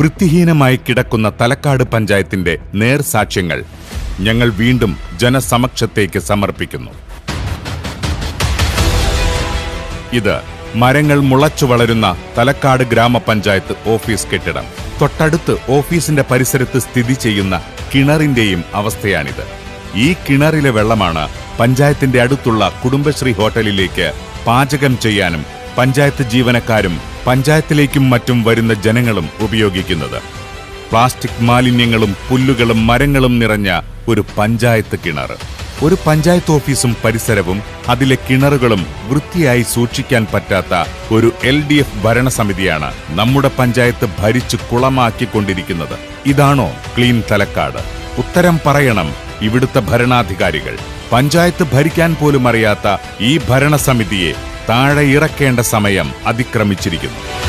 വൃത്തിഹീനമായി കിടക്കുന്ന തലക്കാട് പഞ്ചായത്തിന്റെ നേർസാക്ഷ്യങ്ങൾ ഞങ്ങൾ വീണ്ടും ജനസമക്ഷത്തേക്ക് സമർപ്പിക്കുന്നു. ഇത് മരങ്ങൾ മുളച്ചു വളരുന്ന തലക്കാട് ഗ്രാമപഞ്ചായത്ത് ഓഫീസ് കെട്ടിടം. തൊട്ടടുത്ത് ഓഫീസിന്റെ പരിസരത്ത് സ്ഥിതി ചെയ്യുന്ന കിണറിന്റെയും അവസ്ഥയാണിത്. ഈ കിണറിലെ വെള്ളമാണ് പഞ്ചായത്തിന്റെ അടുത്തുള്ള കുടുംബശ്രീ ഹോട്ടലിലേക്ക് പാചകം ചെയ്യാനും പഞ്ചായത്ത് ജീവനക്കാരും പഞ്ചായത്തിലേക്കും മറ്റും വരുന്ന ജനങ്ങളും ഉപയോഗിക്കുന്നത്. പ്ലാസ്റ്റിക് മാലിന്യങ്ങളും പുല്ലുകളും മരങ്ങളും നിറഞ്ഞ ഒരു പഞ്ചായത്ത് കിണർ. ഒരു പഞ്ചായത്ത് ഓഫീസും പരിസരവും അതിലെ കിണറുകളും വൃത്തിയായി സൂക്ഷിക്കാൻ പറ്റാത്ത ഒരു എൽ ഡി എഫ് ഭരണസമിതിയാണ് നമ്മുടെ പഞ്ചായത്ത് ഭരിച്ചു കുളമാക്കിക്കൊണ്ടിരിക്കുന്നത്. ഇതാണോ ക്ലീൻ തലക്കാട്? ഉത്തരം പറയണം ഇവിടുത്തെ ഭരണാധികാരികൾ. പഞ്ചായത്ത് ഭരിക്കാൻ പോലും അറിയാത്ത ഈ ഭരണസമിതിയെ താഴെ ഇറക്കേണ്ട സമയം അതിക്രമിച്ചിരിക്കുന്നു.